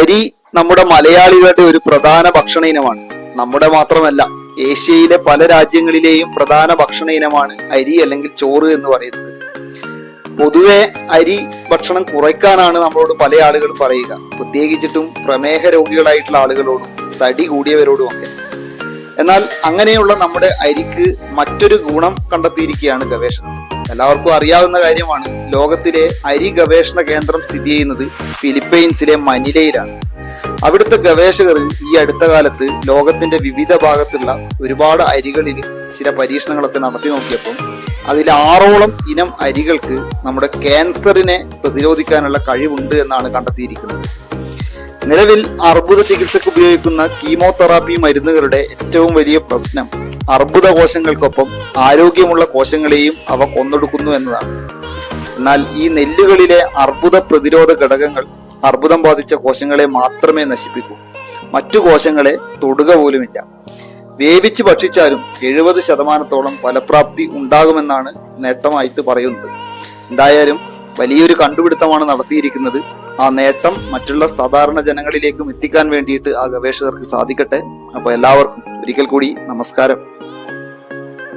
അരി നമ്മുടെ മലയാളികളുടെ ഒരു പ്രധാന ഭക്ഷണ ഇനമാണ്. നമ്മുടെ മാത്രമല്ല ഏഷ്യയിലെ പല രാജ്യങ്ങളിലെയും പ്രധാന ഭക്ഷണ ഇനമാണ് അരി അല്ലെങ്കിൽ ചോറ് എന്ന് പറയുന്നത്. പൊതുവെ അരി ഭക്ഷണം കുറയ്ക്കാനാണ് നമ്മളോട് പല ആളുകൾ പറയുക. പ്രത്യേകിച്ചിട്ടും പ്രമേഹ രോഗികളായിട്ടുള്ള ആളുകളോടും തടി കൂടിയവരോടും ഒക്കെ. എന്നാൽ അങ്ങനെയുള്ള നമ്മുടെ അരിക്ക് മറ്റൊരു ഗുണം കണ്ടെത്തിയിരിക്കുകയാണ് ഗവേഷണം. എല്ലാവർക്കും അറിയാവുന്ന കാര്യമാണ്. ലോകത്തിലെ അരി ഗവേഷണ കേന്ദ്രം സ്ഥിതി ചെയ്യുന്നത് ഫിലിപ്പൈൻസിലെ മനിലയിലാണ്. അവിടുത്തെ ഗവേഷകർ ഈ അടുത്ത കാലത്ത് ലോകത്തിന്റെ വിവിധ ഭാഗത്തുള്ള ഒരുപാട് അരികളിൽ ചില പരീക്ഷണങ്ങളൊക്കെ നടത്തി നോക്കിയപ്പോൾ അതിൽ ആറോളം ഇനം അരികൾക്ക് നമ്മുടെ ക്യാൻസറിനെ പ്രതിരോധിക്കാനുള്ള കഴിവുണ്ട് എന്നാണ് കണ്ടെത്തിയിരിക്കുന്നത്. നിലവിൽ അർബുദ ചികിത്സയ്ക്ക് ഉപയോഗിക്കുന്ന കീമോതെറാപ്പി മരുന്നുകളുടെ ഏറ്റവും വലിയ പ്രശ്നം അർബുദ കോശങ്ങൾക്കൊപ്പം ആരോഗ്യമുള്ള കോശങ്ങളെയും അവ കൊന്നൊടുക്കുന്നു എന്നതാണ്. എന്നാൽ ഈ നെല്ലുകളിലെ അർബുദ പ്രതിരോധ ഘടകങ്ങൾ അർബുദം ബാധിച്ച കോശങ്ങളെ മാത്രമേ നശിപ്പിക്കൂ. മറ്റു കോശങ്ങളെ തൊടുക പോലുമില്ല. വേവിച്ച് ഭക്ഷിച്ചാലും എഴുപത് ശതമാനത്തോളം ഫലപ്രാപ്തി ഉണ്ടാകുമെന്നാണ് നേട്ടമായിട്ട് പറയുന്നത്. എന്തായാലും വലിയൊരു കണ്ടുപിടുത്തമാണ് നടത്തിയിരിക്കുന്നത്. ആ നേട്ടം മറ്റുള്ള സാധാരണ ജനങ്ങളിലേക്കും എത്തിക്കാൻ വേണ്ടിയിട്ട് ആ ഗവേഷകർക്ക് സാധിക്കട്ടെ. അപ്പോൾ എല്ലാവർക്കും ഒരിക്കൽ കൂടി നമസ്കാരം.